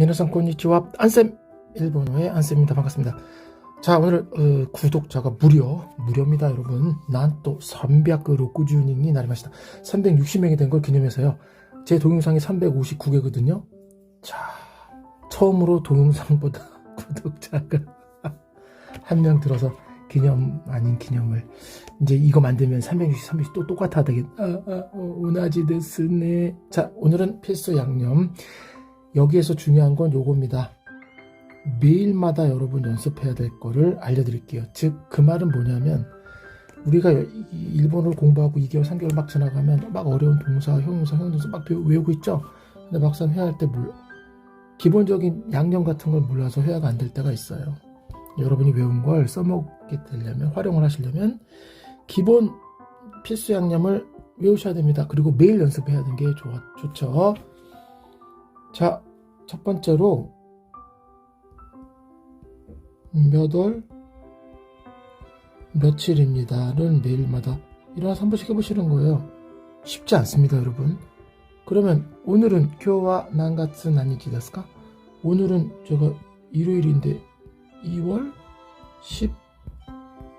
미노상 코니치와 안쌤 일본어의 안쌤입니다. 반갑습니다. 자 오늘 어, 구독자가 무려 무료입니다 여러분 난 또 300그6구주닝이 나리마시다 360명이 된 걸 기념해서요 제 동영상이 359개거든요 자 처음으로 동영상보다 구독자가 한 명 들어서 기념 아닌 기념을 이제 이거 만들면 360, 360 또 똑같아 되겠다 아, 아, 오나지 됐으네. 자 오늘은 필수 양념 여기에서 중요한 건 요겁니다. 매일마다 여러분 연습해야 될 거를 알려드릴게요. 즉, 그 말은 뭐냐면, 우리가 이- 일본어를 공부하고 2개월, 3개월 막 지나가면 막 어려운 동사, 형용사, 형용사 막 외우고 있죠? 근데 막상 회화할 때 몰, 기본적인 양념 같은 걸 몰라서 회화가 안 될 때가 있어요. 여러분이 외운 걸 써먹게 되려면, 활용을 하시려면, 기본 필수 양념을 외우셔야 됩니다. 그리고 매일 연습해야 되는 게 좋아, 좋죠. 자, 첫 번째로 몇 월 며칠입니다를 매일마다 일어나서 한 번씩 해보시는 거예요. 쉽지 않습니다, 여러분. 그러면 오늘은 교와 난가츠 나니지 데스까? 오늘은 제가 일요일인데 2월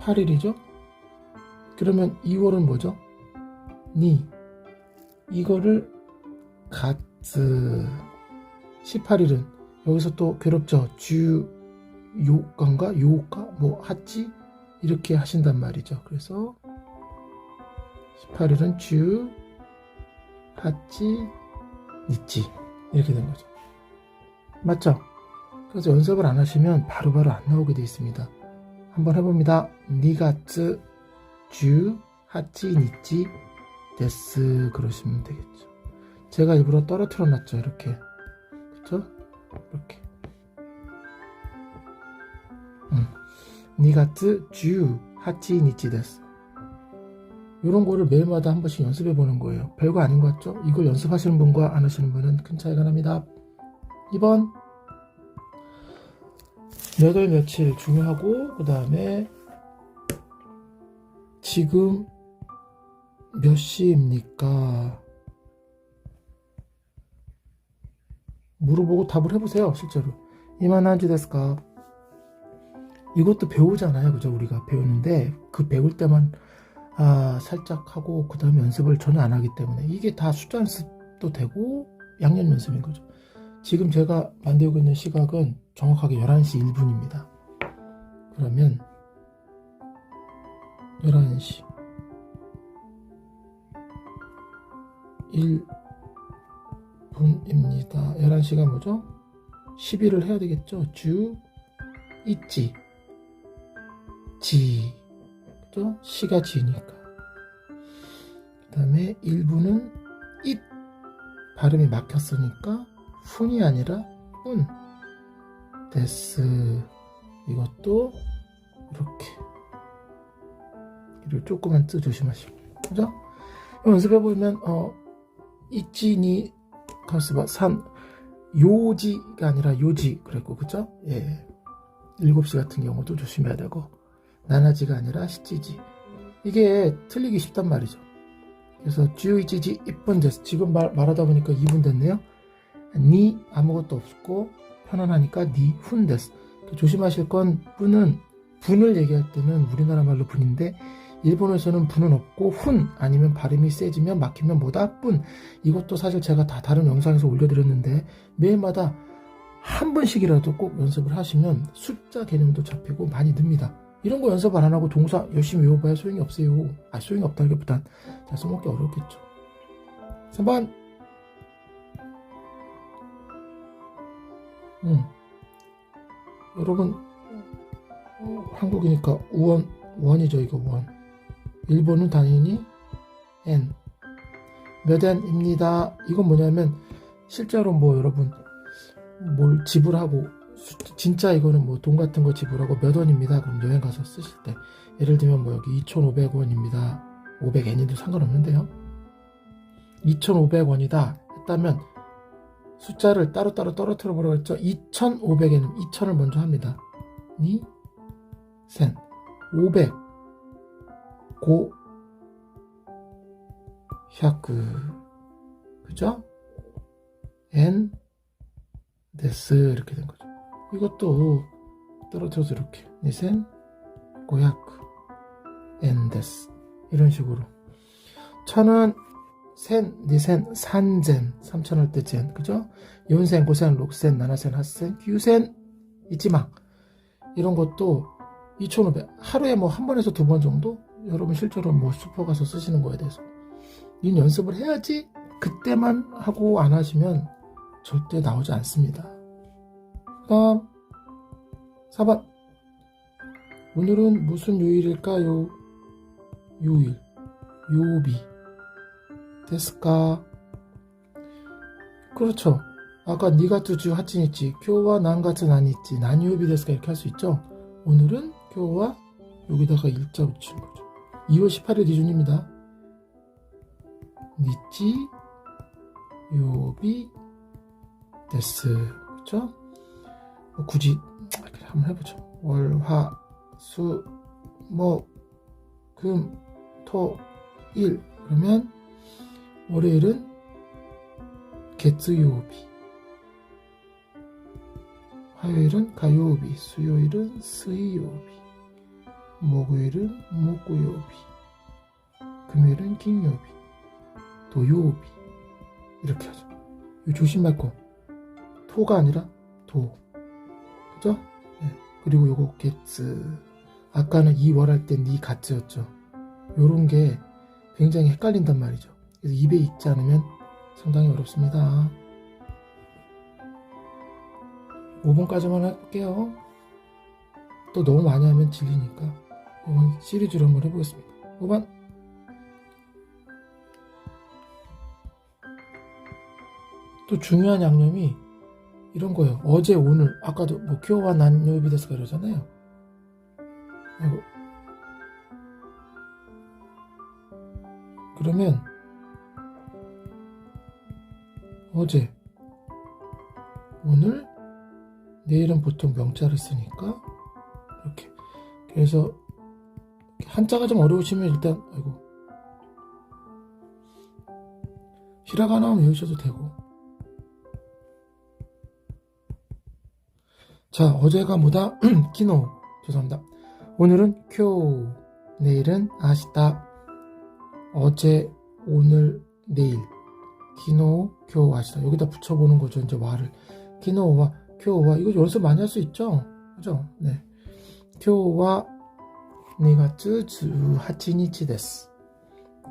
18일이죠? 그러면 2월은 뭐죠? 니 이거를 가츠 18일은 여기서 또 괴롭죠. 주 요가인가 요가 뭐 하지 이렇게 하신단 말이죠. 그래서 18일은 주 하지 있지 이렇게 된 거죠. 맞죠? 그래서 연습을 안 하시면 바로바로 안 나오게 돼 있습니다. 한번 해봅니다. 니가츠 주 하지 니지 데스 그러시면 되겠죠. 제가 일부러 떨어뜨려 놨죠. 이렇게. 그쵸? 이렇게. 음. 2月 18日です. 이런 거를 매일마다 한 번씩 연습해 보는 거예요. 별거 아닌 것 같죠? 이걸 연습하시는 분과 안 하시는 분은 큰 차이가 납니다. 2번. 몇 월 며칠 중요하고, 그 다음에 지금 몇 시입니까? 물어보고 답을 해보세요, 실제로. 이만한지 됐을까? 이것도 배우잖아요, 그죠? 우리가 배우는데, 그 배울 때만, 아, 살짝 하고, 그 다음에 연습을 전혀 안 하기 때문에, 이게 다 숫자 연습도 되고, 양념 연습인 거죠. 지금 제가 만들고 있는 시각은 정확하게 11시 1분입니다. 그러면, 11시 1 분입니다. 11시가 뭐죠? 10일을 해야 되겠죠? 주, 있지, 지, 그죠? 시가 지니까. 그 다음에 1분은 잇, 발음이 막혔으니까 훈이 아니라 훈, 데스. 이것도 이렇게. 이를 조금만 뜨 조심하시고. 그죠? 연습해보면, 어, 있지니, 가스바, 산, 요지가 아니라 요지, 그랬고, 그죠? 예. 7시 같은 경우도 조심해야 되고, 나나지가 아니라 시지지. 이게 틀리기 쉽단 말이죠. 그래서 주이지지 이쁜 데스. 지금 말, 말하다 보니까 2분 됐네요. 니 아무것도 없고 편안하니까 니훈 데스. 조심하실 건 분은 분을 얘기할 때는 우리나라 말로 분인데 일본에서는 분은 없고 훈 아니면 발음이 세지면 막히면 뭐다? 뿐. 이것도 사실 제가 다 다른 영상에서 올려드렸는데 매일마다 한 번씩이라도 꼭 연습을 하시면 숫자 개념도 잡히고 많이 늡니다. 이런 거 연습 안 하고 동사 열심히 외워봐야 소용이 없어요. 아 소용이 없다기보단 잘 써먹기 어렵겠죠. 3번. 음. 여러분 어, 한국이니까 우원 원이죠 이거 원 일본은 당연히 n. 몇 엔입니다. 이건 뭐냐면 실제로 뭐 여러분 뭘 지불하고 수- 진짜 이거는 뭐 돈 같은 거 지불하고 몇 원입니다. 그럼 여행 가서 쓰실 때. 예를 들면 뭐 여기 2,500원입니다. 500엔이도 상관없는데요. 2,500원이다 했다면 숫자를 따로따로 떨어뜨려 보라고 했죠. 2,500엔은 2,000을 먼저 합니다. 니, 센, 500, 고, 100, 그죠? 엔, 데스. 이렇게 된 거죠. 이것도 떨어져서 이렇게. 니센 고야크. 엔데스. 이런 식으로. 천은 센, 니센, 산젠, 삼천 할 때 젠, 그죠? 연센, 고센, 록센, 나나센, 핫센, 규센, 잊지마. 이런 것도 2,500, 하루에 뭐 한 번에서 두 번 정도? 여러분 실제로 뭐 슈퍼 가서 쓰시는 거에 대해서. 이 연습을 해야지 그때만 하고 안 하시면 절대 나오지 않습니다. 그 다음, 4번. 오늘은 무슨 요일일까요? 요일, 요비. 데스까? 그렇죠. 아까 니가 투주 하치니치, 교와 난가츠 나니치, 나니요비 데스까 이렇게 할 수 있죠. 오늘은 교와 여기다가 일자 붙이는 거죠. 2월 18일 기준입니다. 니치, 요비, 데스. 그렇죠? 뭐 굳이 한번 해보죠. 월, 화, 수, 목, 금, 토, 일. 그러면 월요일은 개츠요비 화요일은 가요비 수요일은 스이요비 목요일은 목요비 금요일은金요비 도요비 이렇게 하죠 이 조심 말고 토가 아니라 도 그죠? 네. 그리고 요거 개츠 아까는 이월 할 땐니 가츠였죠 요런 게 굉장히 헷갈린단 말이죠. 그래서 입에 익지 않으면 상당히 어렵습니다. 5번까지만 할게요. 또 너무 많이 하면 질리니까 이번 시리즈로 한번 해보겠습니다. 5번 또 중요한 양념이 이런 거예요. 어제 오늘 아까도 뭐 교와 난요비데스가 이러잖아요. 이거 그러면 어제 오늘 내일은 보통 명자를 쓰니까 이렇게 그래서 한자가 좀 어려우시면 일단 아이고 히라가나만 외우셔도 되고 자 어제가 뭐다 키노 죄송합니다 오늘은 쿄 내일은 아시다 어제, 오늘, 내일. 기노, 교, 아시다. 여기다 붙여보는 거죠. 이제 와를. 기노와 교와 이거 연습 많이 할 수 있죠. 그죠? 네. 교와 2月18日です.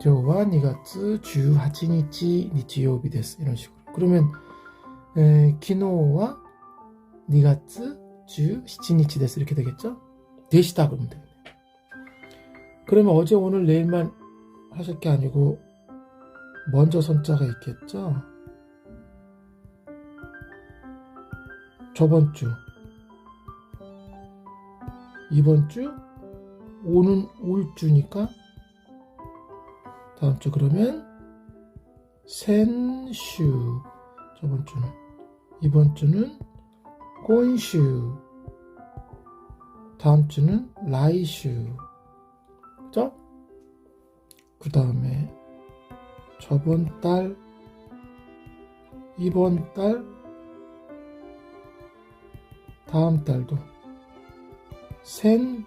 교와 2月18日日曜日です. 이런 식으로. 그러면 에, 기노와 2月17日です. 이렇게 되겠죠? 되시다 그러면 돼요. 그러면 어제, 오늘, 내일만 하실 게 아니고 먼저 선자가 있겠죠. 저번 주, 이번 주, 오는 올 주니까 다음 주 그러면 센슈. 저번 주는 이번 주는 곤슈. 다음 주는 라이슈. 그죠? 그 다음에 저번 달, 이번 달, 다음 달도 센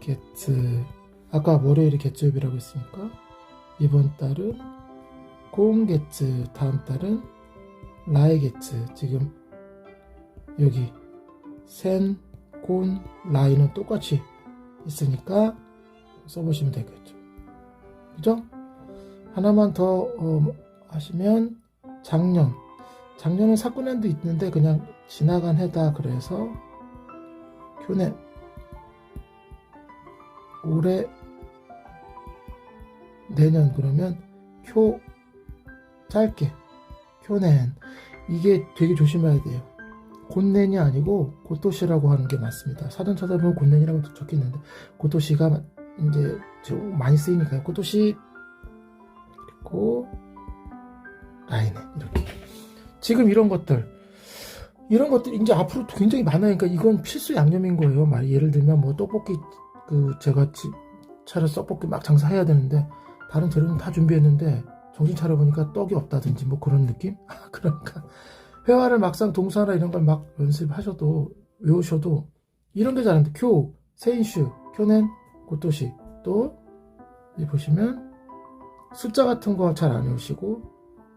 게츠 아까 월요일이 개츠업이라고 했으니까 이번 달은 공 게츠 다음 달은 라이 게츠 지금 여기 센, 곤, 라이는 똑같이 있으니까 써보시면 되겠죠. 그죠? 하나만 더 어, 하시면 작년 작년은 사쿠년도 있는데 그냥 지나간 해다 그래서 교내 올해 내년 그러면 쿄 짧게 교낸. 이게 되게 조심해야 돼요. 곤nen이 아니고 고토시라고 하는 게 맞습니다. 사전 찾아보면 곤nen이라고 적혀 있는데 고토시가 이제 좀 많이 쓰이니까요. 꽃도시 그리고 라인에 이렇게. 지금 이런 것들. 이런 것들 이제 앞으로 굉장히 많으니까 이건 필수 양념인 거예요. 말 예를 들면 뭐 떡볶이 그 제가 집 차려 떡볶이 막 장사해야 되는데 다른 재료는 다 준비했는데 정신 차려 보니까 떡이 없다든지 뭐 그런 느낌? 그러니까. 회화를 막상 동사나 이런 걸 막 연습하셔도 외우셔도 이런 게 잘하는데 교, 세인슈, 교넨, 고토시. 또 여기 보시면 숫자 같은 거 잘 안 외우시고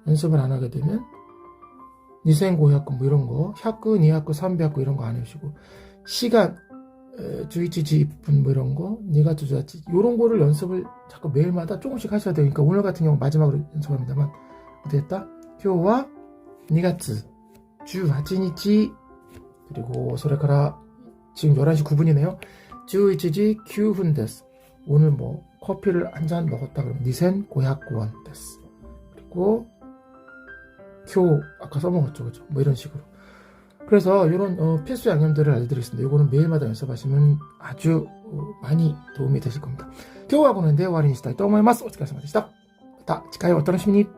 연습을 안 하게 되면 니센고약구 뭐 이런 거 샤크, 니하크, 삼비하크 이런 거 안 외우시고 시간 주이치지 분 뭐 이런 거 니가투 주아치 이런 거를 연습을 자꾸 매일마다 조금씩 하셔야. 그러니까 오늘 같은 경우 마지막으로 연습합니다만. 어떻게 했다? 교와 니가츠. 주 하치니치. 그리고 소레카라. 지금 11시 9분이네요. 주이치지 큐훈 데스. 오늘 뭐 커피를 한 잔 먹었다 그러면 니센 고약고원 데스. 그리고 교 아까 써먹었죠. 그죠 뭐 이런 식으로 그래서 이런 어, 필수 양념들을 알려드리겠습니다 이거는 매일마다 연습하시면 아주 어, 많이 도움이 되실 겁니다 今日はこの辺で終わりにしたいと思いますお疲れ様でしたまた次回お楽しみに